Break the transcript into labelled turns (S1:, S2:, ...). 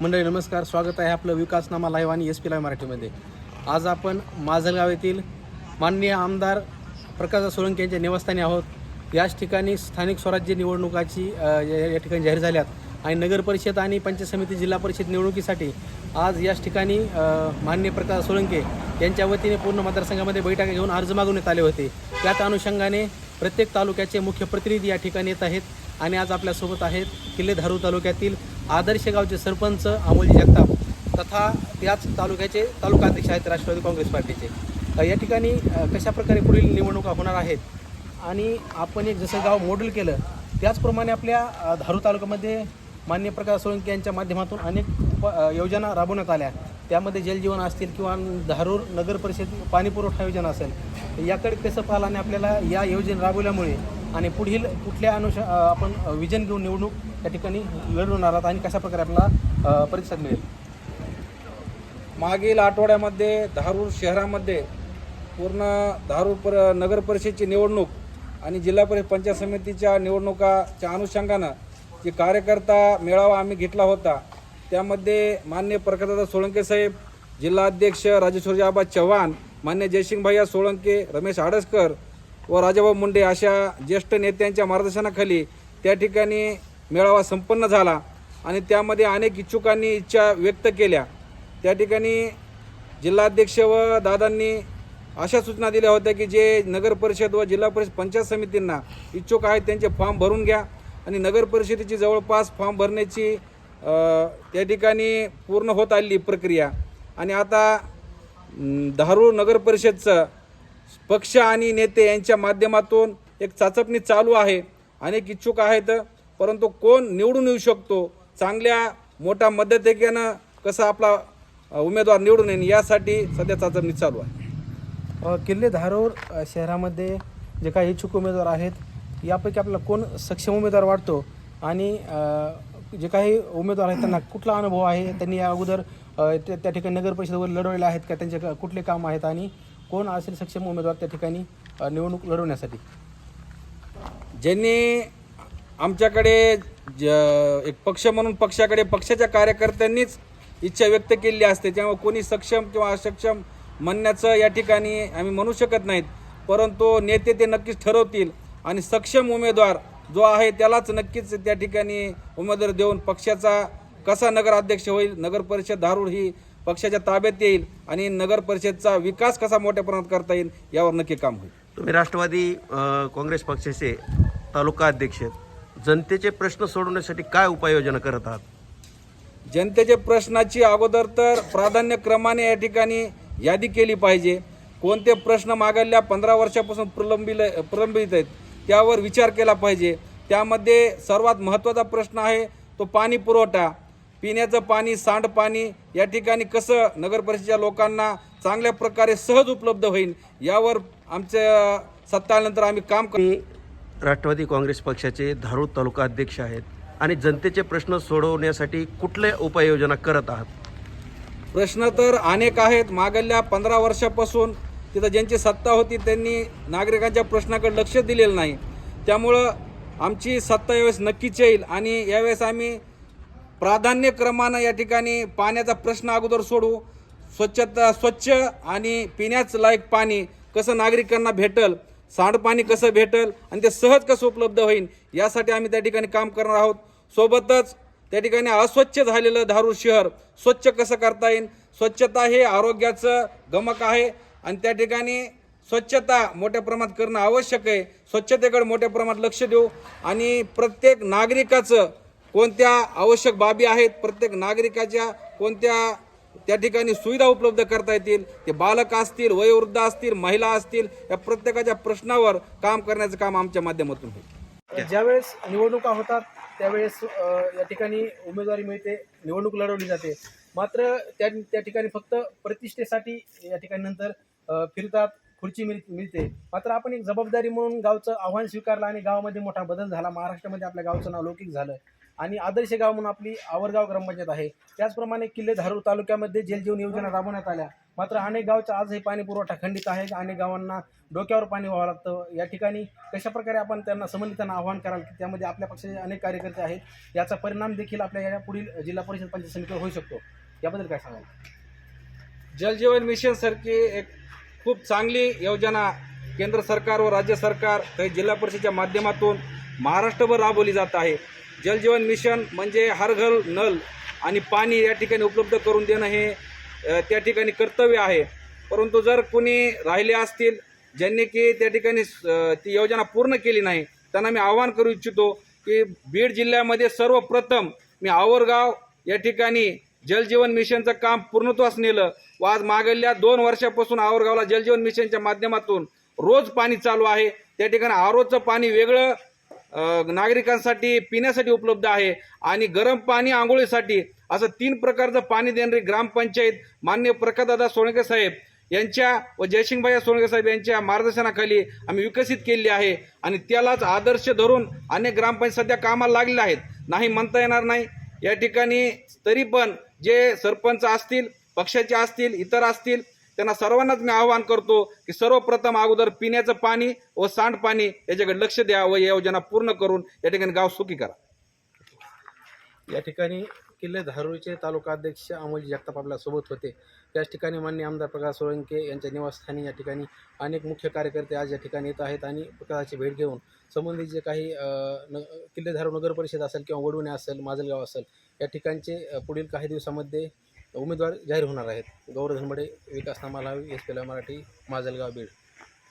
S1: मंडळी नमस्कार. स्वागत आहे आपलं विकासनामा लाईव्ह आणि एस पी लाईव्ह मराठीमध्ये. आज आपण माजलगाव येथील माननीय आमदार प्रकाश सोळंके यांच्या निवासस्थानी आहोत. याच ठिकाणी स्थानिक स्वराज्य निवडणुकाची या ठिकाणी जाहीर झाल्यात. आणि नगर परिषद आणि पंचायत समिती जिल्हा परिषद निवडणुकीसाठी आज याच ठिकाणी मान्य माननीय प्रकाश सोळंके यांच्या वतीने पूर्ण मतदारसंघामध्ये बैठका घेऊन अर्ज मागवण्यात आले होते. त्याच अनुषंगाने प्रत्येक तालुक्याचे मुख्य प्रतिनिधी या ठिकाणी येत आहेत. आणि आज आपल्यासोबत आहेत किल्ले धारू तालुक्यातील आदर्श गावचे सरपंच अमोलजी जगताप तथा त्याच तालुक्याचे तालुका अध्यक्ष आहेत राष्ट्रवादी काँग्रेस पार्टीचे. या ठिकाणी कशाप्रकारे कशा प्रकारे पुढील निवडणुका होणार आहेत आणि आपण एक जसं गाव मॉडेल केलं त्याचप्रमाणे आपल्या धारू तालुक्यामध्ये मान्य प्रकाश सोळंकी यांच्या माध्यमातून अनेक योजना राबवण्यात आल्या. त्यामध्ये जलजीवन असतील किंवा धारूर नगर परिषद पाणीपुरवठा योजना असेल याकडे कसं पाहिलं आणि आपल्याला या योजना राबवल्यामुळे आणि पुढील कुठल्या अनुष आपण विजन घेऊन निवडणूक या ठिकाणी लढवणार आहात आणि कशा प्रकारे आपल्याला प्रतिसाद मिळेल?
S2: मागील आठवड्यामध्ये धारूर शहरामध्ये पूर्ण धारूर पर नगर परिषदची निवडणूक आणि जिल्हा परिषद पंचायत समितीच्या निवडणुकाच्या अनुषंगानं जे कार्यकर्ता मेळावा आम्ही घेतला होता त्यामध्ये मान्य प्रकाशदादा सोळंके साहेब जिल्हाध्यक्ष राजेश्वरजी आबा चव्हाण मान्य जयसिंग भैया सोळंके रमेश आडसकर व राजाभाऊ मुंडे अशा ज्येष्ठ नेत्यांच्या मार्गदर्शनाखाली त्या ठिकाणी मेळावा संपन्न झाला आणि त्यामध्ये अनेक इच्छुकांनी इच्छा व्यक्त केल्या. त्या ठिकाणी जिल्हाध्यक्ष व दादांनी अशा सूचना दिल्या होत्या की जे नगर परिषद व जिल्हा परिषद पंचायत समितींना इच्छुक आहेत त्यांचे फॉर्म भरून घ्या आणि नगर परिषदेची जवळपास फॉर्म भरण्याची त्या ठिकाणी पूर्ण होत आलेली प्रक्रिया. आणि आता अं, धारूर नगर परिषदचं पक्ष आणि नेते यांच्या माध्यमातून एक चाचपणी चालू आहे. अनेक इच्छुक आहेत परंतु कोण निवडून येऊ शकतो? चांगल्या मोठ्या मध्यतेक्यानं कसा आपला उमेदवार निवडून येईल यासाठी सध्या चाचपणी चालू आहे.
S1: किल्ले धारूर शहरामध्ये जे काही इच्छुक उमेदवार आहेत यापैकी आपल्याला कोण सक्षम उमेदवार वाटतो? आणि जे काही उमेदवार आहेत त्यांना कुठला अनुभव आहे? त्यांनी या अगोदर त्या ठिकाणी नगर परिषदेवर लढवलेले आहेत का? त्यांचे कुठले काम आहेत? आणि कोण असेल सक्षम उमेदवार त्या ठिकाणी निवडणूक लढवण्यासाठी?
S2: ज्यांनी आमच्याकडे ज एक पक्ष म्हणून पक्षाकडे पक्षाच्या कार्यकर्त्यांनीच इच्छा व्यक्त केलेली असते. त्यामुळे कोणी सक्षम किंवा असक्षम म्हणण्याचं या ठिकाणी आम्ही म्हणू शकत नाहीत. परंतु नेते ते नक्कीच ठरवतील आणि सक्षम उमेदवार जो आहे त्यालाच नक्कीच त्या ठिकाणी उमेदवार देऊन पक्षाचा कसा नगराध्यक्ष होईल नगर परिषद धारूर ही पक्षाच्या ताब्यात येईल आणि नगर परिषदचा विकास कसा मोठ्या प्रमाणात करता येईल यावर नक्की काम होईल.
S3: तुम्ही राष्ट्रवादी काँग्रेस पक्षाचे तालुका अध्यक्ष. जनतेचे प्रश्न सोडवण्यासाठी काय उपाययोजना करत आहात?
S2: जनतेच्या प्रश्नाची अगोदर तर प्राधान्यक्रमाने या ठिकाणी यादी केली पाहिजे. कोणते प्रश्न मागल्या पंधरा वर्षापासून प्रलंबिल प्रलंबित आहेत त्यावर विचार केला पाहिजे. त्यामध्ये सर्वात महत्त्वाचा प्रश्न आहे तो पाणी पुरवठा. पिण्याचं पाणी सांडपाणी या ठिकाणी कसं नगर परिषदेच्या लोकांना चांगल्या प्रकारे सहज उपलब्ध होईल यावर आमच्या सत्ता आल्यानंतर आम्ही काम कर
S3: राष्ट्रवादी काँग्रेस पक्षाचे धारूर तालुका अध्यक्ष आहेत आणि जनतेचे प्रश्न सोडवण्यासाठी कुठल्या उपाययोजना करत आहात?
S2: प्रश्न तर अनेक आहेत. मागल्या पंधरा वर्षापासून तिथं ज्यांची सत्ता होती त्यांनी नागरिकांच्या प्रश्नाकडे लक्ष दिलेलं नाही. त्यामुळं आमची सत्ता यावेळेस नक्कीच येईल आणि यावेळेस आम्ही प्राधान्यक्रमानं या ठिकाणी पाण्याचा प्रश्न अगोदर सोडू. स्वच्छता स्वच्छ आणि पिण्याच लायक पाणी कसं नागरिकांना भेटल सांडपाणी कसं भेटल आणि ते सहज कसं उपलब्ध होईल यासाठी आम्ही त्या ठिकाणी काम करणार आहोत. सोबतच त्या ठिकाणी अस्वच्छ झालेलं धारूर शहर स्वच्छ कसं करता येईल स्वच्छता हे आरोग्याचं गमक आहे आणि त्या ठिकाणी स्वच्छता मोठ्या प्रमाणात करणं आवश्यक आहे. स्वच्छतेकडे मोठ्या प्रमाणात लक्ष देऊ आणि प्रत्येक नागरिकाचं कोणत्या आवश्यक बाबी आहेत प्रत्येक नागरिकाच्या कोणत्या त्या ठिकाणी सुविधा उपलब्ध करता येतील? ते बालक असतील वयोवृद्ध असतील महिला असतील या प्रत्येकाच्या प्रश्नावर काम करण्याचं काम आमच्या माध्यमातून होईल.
S1: ज्यावेळेस निवडणुका होतात त्यावेळेस या ठिकाणी उमेदवारी मिळते निवडणूक लढवली जाते. मात्र त्या त्या ठिकाणी फक्त प्रतिष्ठेसाठी या ठिकाणी नंतर फिरतात खुर्ची मिळ मिळते. मात्र आपण एक जबाबदारी म्हणून गावचं आव्हान स्वीकारलं आणि गावामध्ये मोठा बदल झाला. महाराष्ट्रामध्ये आपल्या गावचं नाव लौकिक झालं. आणि आदर्श गाव म्हणून आपली आवरगाव ग्रामपंचायत आहे. त्याचप्रमाणे किल्ले धारूर तालुक्यामध्ये जलजीवन योजना राबवण्यात आल्या. मात्र अनेक गावचा आजही पाणी पुरवठा खंडित आहे. अनेक गावांना डोक्यावर पाणी व्हावं लागतं. या ठिकाणी कशाप्रकारे आपण त्यांना संबंधितांना आव्हान कराल की त्यामध्ये आपल्या पक्षाचे अनेक कार्यकर्ते आहेत. याचा परिणाम देखील आपल्या या पुढील जिल्हा परिषद पंचायत समितीवर होऊ शकतो. याबद्दल काय सांगाल?
S2: जलजीवन मिशन सारखी एक खूप चांगली योजना केंद्र सरकार व राज्य सरकार काही जिल्हा परिषदेच्या माध्यमातून महाराष्ट्रभर राबवली जात आहे. जलजीवन मिशन म्हणजे हर घर नल आणि पाणी या ठिकाणी उपलब्ध करून देणं हे त्या ठिकाणी कर्तव्य आहे. परंतु जर कोणी राहिले असतील ज्यांनी की त्या ठिकाणी ती योजना पूर्ण केली नाही त्यांना मी आवाहन करू इच्छितो की बीड जिल्ह्यामध्ये सर्वप्रथम मी आवरगाव या ठिकाणी जलजीवन मिशनचं काम पूर्णत्वास नेलं व आज मागल्या दोन वर्षापासून आवरगावला जलजीवन मिशनच्या माध्यमातून रोज पाणी चालू आहे. त्या ठिकाणी आरोचं पाणी वेगळं नागरिकांसाठी पिण्यासाठी उपलब्ध आहे आणि गरम पाणी आंघोळीसाठी. असं तीन प्रकारचं पाणी देणारी ग्रामपंचायत मान्य प्रकाशदादा सोळंके साहेब यांच्या व जयसिंगभाई सोळंके साहेब यांच्या मार्गदर्शनाखाली आम्ही विकसित केलेली आहे आणि त्यालाच आदर्श धरून अनेक ग्रामपंचायत सध्या कामाला लागलेल्या आहेत. नाही म्हणता येणार नाही. या ठिकाणी तरी पण जे सरपंच असतील पक्षाचे असतील इतर असतील त्यांना सर्वांनाच मी आवाहन करतो की सर्वप्रथम अगोदर पिण्याचं पाणी व सांडपाणी याच्याकडे लक्ष द्या व या योजना पूर्ण करून या ठिकाणी गाव सुखी करा.
S1: या ठिकाणी किल्ले धारूरचे तालुका अध्यक्ष अमोल जगताप आपल्यासोबत होते. त्याच ठिकाणी मान्य आमदार प्रकाश सोळंके यांच्या निवासस्थानी या ठिकाणी अनेक मुख्य कार्यकर्ते आज या ठिकाणी येत आहेत आणि प्रकाशाची भेट घेऊन संबंधित जे काही न किल्ले धारूर नगर परिषद असेल किंवा वडवणे असेल माजलगाव असेल या ठिकाणचे पुढील काही दिवसामध्ये उमेदवार जाहीर होणार आहेत. गौरव धनबडे विकास नामाला एस पी मराठी माजलगाव बीड.